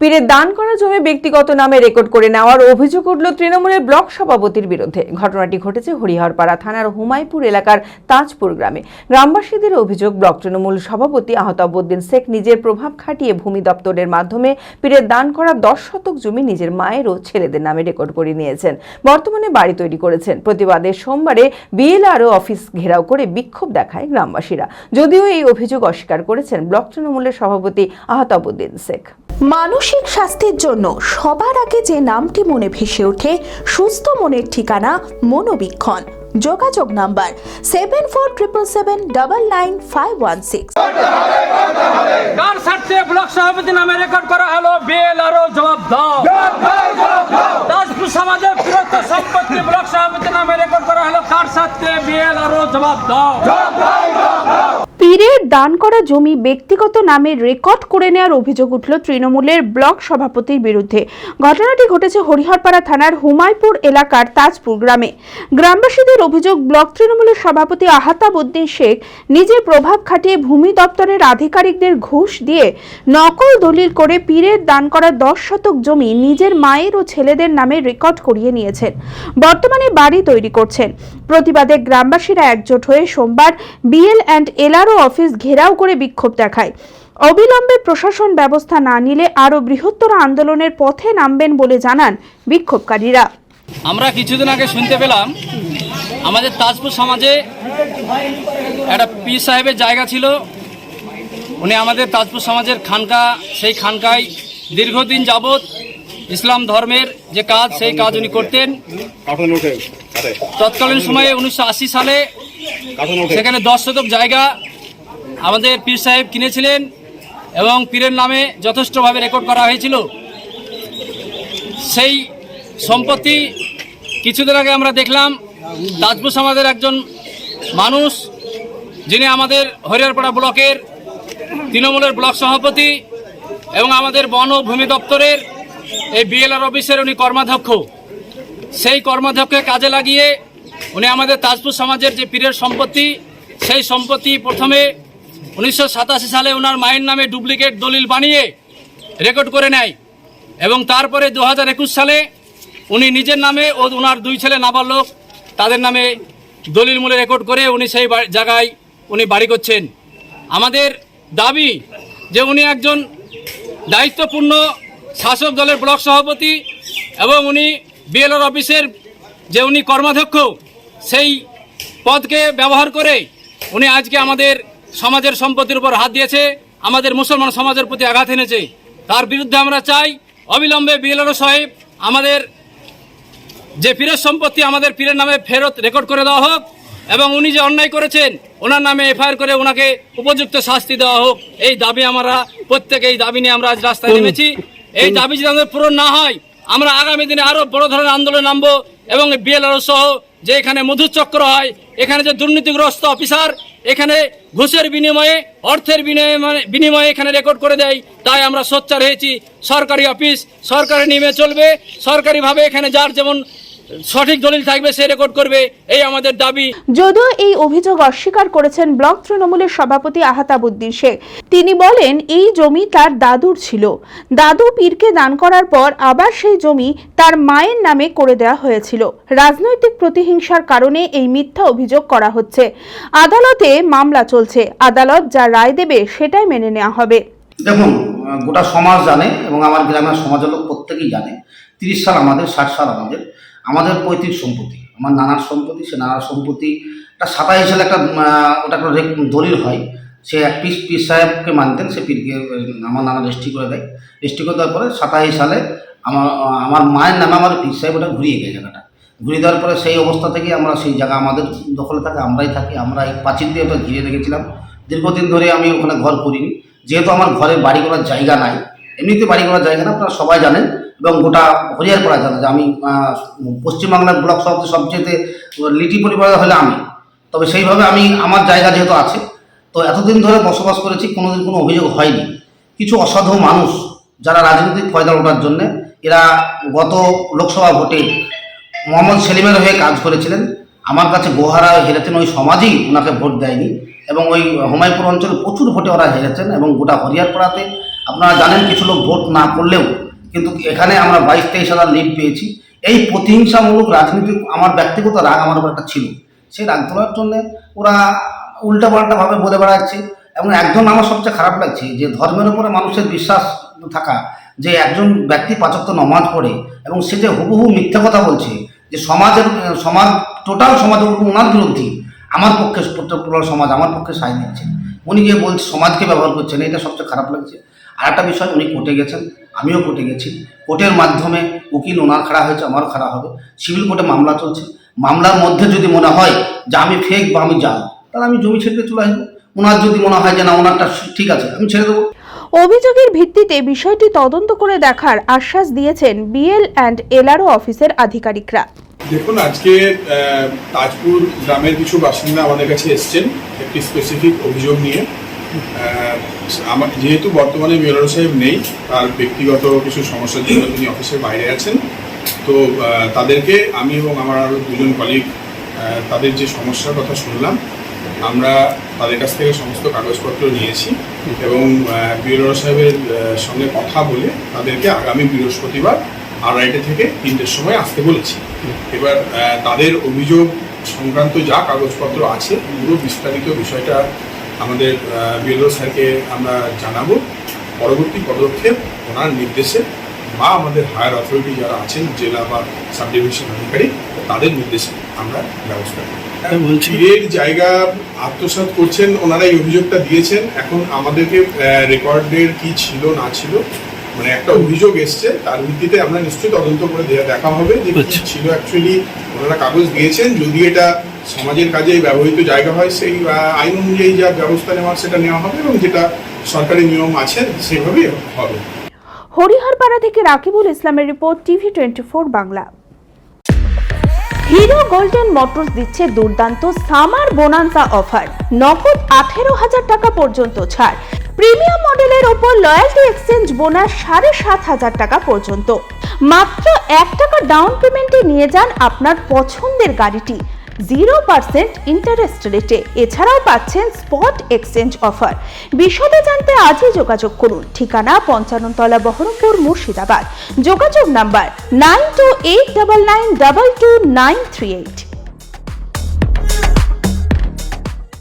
পীরের দান করা জমি ব্যক্তিগত নামে রেকর্ড করে নেওয়ার অভিযোগ উঠল তৃণমূলের ব্লক সভাপতির বিরুদ্ধে। ঘটনাটি ঘটেছে হরিহরপাড়া থানার হুমায়পুর এলাকার তাজপুর গ্রামে। গ্রামবাসীদের অভিযোগ, ব্লক তৃণমূল সভাপতি আহতাবুদ্দিন শেখ নিজের প্রভাব খাটিয়ে ভূমি দপ্তরের মাধ্যমে পীরের দান করা দশ শতক জমি নিজের মায়ের ও ছেলেদের নামে রেকর্ড করে নিয়েছেন। বর্তমানে বাড়ি তৈরি করেছেন। প্রতিবাদে সোমবারে বিএলআরও অফিস ঘেরাও করে বিক্ষোভ দেখায় গ্রামবাসীরা। যদিও এই অভিযোগ অস্বীকার করেছেন ব্লক তৃণমূলের সভাপতি আহতাবুদ্দিন শেখ। মানসিক স্বাস্থ্যের জন্য সবার আগে যে নামটি মনে ভেসে ওঠে, সুস্থ মনের ঠিকানা মনোবীক্ষণ। যোগাযোগ number seven four triple seven double nine five one six কার স্বার্থে ব্লক সভাপতি নামে রেকর্ড করা হলো? বেল আরও জবাব দাও। সমাজের বৃহত্ত সম্পত্তি ব্লক সভাপতি নামে রেকর্ড করা হলো। কার স্বার্থে বেল আরও জবাব দাও। পীরের দান করা জমি ব্যক্তিগত নামে রেকর্ড করে নেওয়ার অভিযোগ উঠল তৃণমূলের ব্লক সভাপতির বিরুদ্ধে। ঘটনাটি ঘটেছে হরিহরপাড়া থানার হুমায়পুর এলাকার তাজপুর গ্রামে। গ্রামবাসীদের অভিযোগ, ব্লক তৃণমূলের সভাপতি আহাতাবুদ্দিন শেখ নিজের প্রভাব খাটিয়ে ভূমি দপ্তরের আধিকারিকদের ঘুষ দিয়ে নকল দলিল করে পীরের দান করা দশ শতক জমি নিজের মায়ের ও ছেলেদের নামে রেকর্ড করিয়ে নিয়েছেন। বর্তমানে বাড়ি তৈরি করছেন। প্রতিবাদে গ্রামবাসীরা একজোট হয়ে সোমবার বিএল অ্যান্ড এলআরও অফিস ঘেরাও করে বিক্ষোভ দেখায়। অবিলম্বে প্রশাসন ব্যবস্থা না নিলে আরও বৃহত্তর আন্দোলনের পথে নামবেন বলে জানান বিক্ষোভকারীরা। আমরা কিছুদিন আগে শুনতে পেলাম আমাদের তাজপুর সমাজে একটা পি সাহেবের জায়গা ছিল। উনি আমাদের তাজপুর সমাজের খানকা সেই খানকায় দীর্ঘদিন যাবৎ ইসলাম ধর্মের যে কাজ সেই কাজ উনি করতেন। তৎকালীন সময়ে উনিশশো আশি সালে সেখানে দশ শতক জায়গা আমাদের পীর সাহেব কিনেছিলেন এবং পীরের নামে যথেষ্টভাবে রেকর্ড করা হয়েছিল। সেই সম্পত্তি কিছুদিন আগে আমরা দেখলাম তাজপুর সমাজের একজন মানুষ, যিনি আমাদের হরিয়ারপাড়া ব্লকের তৃণমূলের ব্লক সভাপতি এবং আমাদের বন ও ভূমি দপ্তরের এই বিএলআর অফিসের উনি কর্মাধ্যক্ষ। সেই কর্মাধ্যক্ষকে কাজে লাগিয়ে উনি আমাদের তাজপুর সমাজের যে পীরের সম্পত্তি, সেই সম্পত্তি প্রথমে উনিশশো সাতাশি সালে ওনার মায়ের নামে ডুপ্লিকেট দলিল বানিয়ে রেকর্ড করে নেয় এবং তারপরে দু হাজার একুশ সালে উনি নিজের নামে ও ওনার দুই ছেলে নাবালক তাদের নামে দলিল মূলে রেকর্ড করে উনি সেই জায়গায় উনি বাড়ি করছেন। আমাদের দাবি যে উনি একজন দায়িত্বপূর্ণ শাসক দলের ব্লক সভাপতি এবং উনি বিএলআর অফিসের যে উনি কর্মাধ্যক্ষ, সেই পদকে ব্যবহার করে উনি আজকে আমাদের সমাজের সম্পত্তির উপর হাত দিয়েছে আমাদের মুসলমান সমাজের প্রতি আঘাত এনেছে। তার বিরুদ্ধে আমরা চাই অবিলম্বে বিএলআর সাহেব আমাদের যে পীরের সম্পত্তি আমাদের পীরের নামে ফেরত রেকর্ড করে দেওয়া হোক এবং উনি যে অন্যায় করেছেন ওনার নামে এফআইআর করে ওনাকে উপযুক্ত শাস্তি দেওয়া হোক এই দাবি আমরা প্রত্যেকে এই দাবি নিয়ে আমরা আজ রাস্তায় নেমেছি। এই দাবি যদি আমাদের পূরণ না হয় আমরা আগামী দিনে আরও বড় ধরনের আন্দোলনে নামবো এবং বিএলআর সহ যে এখানে মধুর চক্র হয় এখানে যে দুর্নীতিগ্রস্ত অফিসার এখানে ঘুষের বিনিময়ে, অর্থের বিনিময়ে বিনিময়ে এখানে রেকর্ড করে দেয়। তাই আমরা সোচ্চার হয়েছি, সরকারি অফিস সরকারি নিয়মে চলবে, সরকারিভাবে এখানে যার যেমন সঠিক দলিল থাকবে সে রেকর্ড করবে এই আমাদের দাবি। যদিও এই অভিযোগ অস্বীকার করেছেন ব্লক তৃণমূলের সভাপতি আহাতাবুদ্দিন শেখ। তিনি বলেন এই জমি তার দাদুর ছিল। দাদু পীরকে দান করার পর আবার সেই জমি তার মায়ের নামে করে দেওয়া হয়েছিল। রাজনৈতিক প্রতিহিংসার কারণে এই মিথ্যা অভিযোগ করা হচ্ছে। আদালতে মামলা চলছে। আদালত যা রায় দেবে সেটাই মেনে নেওয়া হবে। দেখুন গোটা সমাজ জানে এবং আমার গ্রামের সমাজের লোক প্রত্যেকেই জানে তিরিশ সাল আমাদের ষাট সাল আমাদের। আমাদের পৈতৃক সম্পত্তি, আমার নানার সম্পত্তি, সে নানার সম্পত্তি একটা সাতাইশ সালে একটা ওটা একটা দলিল হয়। সে এক পিস পীর সাহেবকে মানতেন, সে পীরকে আমার নানা রেজিস্ট্রি করে দেয়। রেজিস্ট্রি করে দেওয়ার পরে সাতাইশ সালে আমার আমার মায়ের নামে আমার পীর সাহেব ওটা ঘুরিয়ে দেয় জায়গাটা। ঘুরিয়ে দেওয়ার পরে সেই অবস্থা থেকে আমরা সেই জায়গা আমাদের দখলে থাকে, আমরাই থাকি, আমরা এই পাঁচিল দিয়ে ওটা ঘিরে রেখেছিলাম। দীর্ঘদিন ধরে আমি ওখানে ঘর করিনি। যেহেতু আমার ঘরে বাড়ি করার জায়গা নাই, এমনিতে বাড়ি করার জায়গা না, আপনারা সবাই জানেন। এবং গোটা হরিয়ারপাড়া জানে যে আমি পশ্চিমবাংলার ব্লক সভাপতি সবচেয়ে লিটি পরিবারের হলে আমি। তবে সেইভাবে আমি, আমার জায়গা যেহেতু আছে, তো এতদিন ধরে বসবাস করেছি, কোনোদিন কোনো অভিযোগ হয়নি। কিছু অসাধু মানুষ যারা রাজনৈতিক ফয়দা ওঠার জন্যে, এরা গত লোকসভা ভোটে মোহাম্মদ সেলিমের হয়ে কাজ করেছিলেন। আমার কাছে গোহারা হেরেছেন, ওই সমাজই ওনাকে ভোট দেয়নি। এবং ওই হুমায়ুপুর অঞ্চলে প্রচুর ভোটে ওরা হেরেছেন এবং গোটা হরিয়ারপাড়াতে আপনারা জানেন, কিছু লোক ভোট না করলেও কিন্তু এখানে আমরা বাইশ তেইশ হাজার লিড পেয়েছি। এই প্রতিহিংসামূলক রাজনীতি আমার ব্যক্তিগত রাগ আমার উপর একটা ছিল। সেই রাগ তোলার জন্য ওরা উল্টাপাল্টাভাবে বলে বেড়াচ্ছে এবং একজন আমার সবচেয়ে খারাপ লাগছে যে ধর্মের উপরে মানুষের বিশ্বাস থাকা, যে একজন ব্যক্তি পাচক নমাজ পড়ে এবং সে যে হুবহু মিথ্যা কথা বলছে, যে সমাজের, সমাজ টোটাল উপর ওনার বিরোধী আমার পক্ষে পুরো সমাজ আমার পক্ষে সাই দিচ্ছে উনি যে বলছে, সমাজকে ব্যবহার করছেন, এটা সবচেয়ে খারাপ লাগছে। আর একটা বিষয়, উনি কোর্টে গেছেন। আমিও কোর্টে গেছি। কোর্টের মাধ্যমে উকিল ওনার খাড়া হয়েছে আমারও খাড়া হবে। সিভিল কোর্টে মামলা চলছে। মামলার মধ্যে যদি মনে হয় যে আমি ফেক বা আমি জাল তাহলে আমি জমি ছেড়ে চলে আসব। ওনার যদি মনে হয় যে না ওনারটা ঠিক আছে আমি ছেড়ে দেবো। অভিযোগের ভিত্তিতে বিষয়টি তদন্ত করে দেখার আশ্বাস দিয়েছেন বিএল অ্যান্ড এলআরও অফিসের আধিকারিকরা। দেখুন আজকে আহ, তাজপুর গ্রামের কিছু বাসিন্দা আমাদের কাছে এসছেন একটি স্পেসিফিক অভিযোগ নিয়ে। আমার যেহেতু বর্তমানে মেয়র সাহেব নেই, তার ব্যক্তিগত কিছু সমস্যার জন্য তিনি অফিসের বাইরে আছেন। তো তাদেরকে আমি এবং আমার আরও দুজন কলিগ তাদের যে সমস্যার কথা শুনলাম, আমরা তাদের কাছ থেকে সমস্ত কাগজপত্র নিয়েছি এবং বিএলআর সাহেবের সঙ্গে কথা বলে তাদেরকে আগামী বৃহস্পতিবার আড়াইটে থেকে তিনটের সময় আসতে বলেছি। এবার তাদের অভিযোগ সংক্রান্ত যা কাগজপত্র আছে, পুরো বিস্তারিত বিষয়টা আমাদের বিএলও স্যারকে আমরা জানাব। পরবর্তী পদক্ষেপ ওনার নির্দেশে বা আমাদের হায়ার অথরিটি যারা আছেন জেলা বা সাব ডিভিশন আধিকারী তাদের নির্দেশে আমরা ব্যবস্থা করব তীরের জায়গা আত্মসাৎ করছেন ওনারা এই অভিযোগটা দিয়েছেন। এখন আমাদেরকে রেকর্ডের কি ছিল না ছিল মানে একটা অভিযোগ এসছে তার ভিত্তিতে আমরা নিশ্চয়ই তদন্ত করে দেখা হবে যে কি ছিল অ্যাকচুয়ালি ওনারা কাগজ দিয়েছেন যদি এটা সমাজের কাজে ব্যবহৃত জায়গা হয় সেই আইন অনুযায়ী যা ব্যবস্থা নেওয়ার সেটা নেওয়া হবে এবং যেটা সরকারি নিয়ম আছে সেভাবেই হবে। হরিহরপাড়া থেকে রাকিবুল ইসলামের report, TV twenty four Bangla. Hero golden motors দিচ্ছে দুর্দান্ত সামার বোনান্সা অফার। নগদ আঠেরো হাজার টাকা পর্যন্ত ছাড়। প্রিমিয়াম মডেলের ওপর লয়্যালটি এক্সচেঞ্জ বোনাস সাড়ে সাত হাজার টাকা পর্যন্ত। মাত্র এক টাকা ডাউন পেমেন্টে নিয়ে যান আপনার পছন্দের গাড়িটি। জিরো পার্সেন্ট ইন্টারেস্ট রেটে এছাড়াও পাচ্ছেন স্পট এক্সচেঞ্জ অফার বিশদে জানতে আজই যোগাযোগ করুন। ঠিকানা পঞ্চান্নতলা বহরমপুর মুর্শিদাবাদ। যোগাযোগ number nine two eight double nine double two nine three eight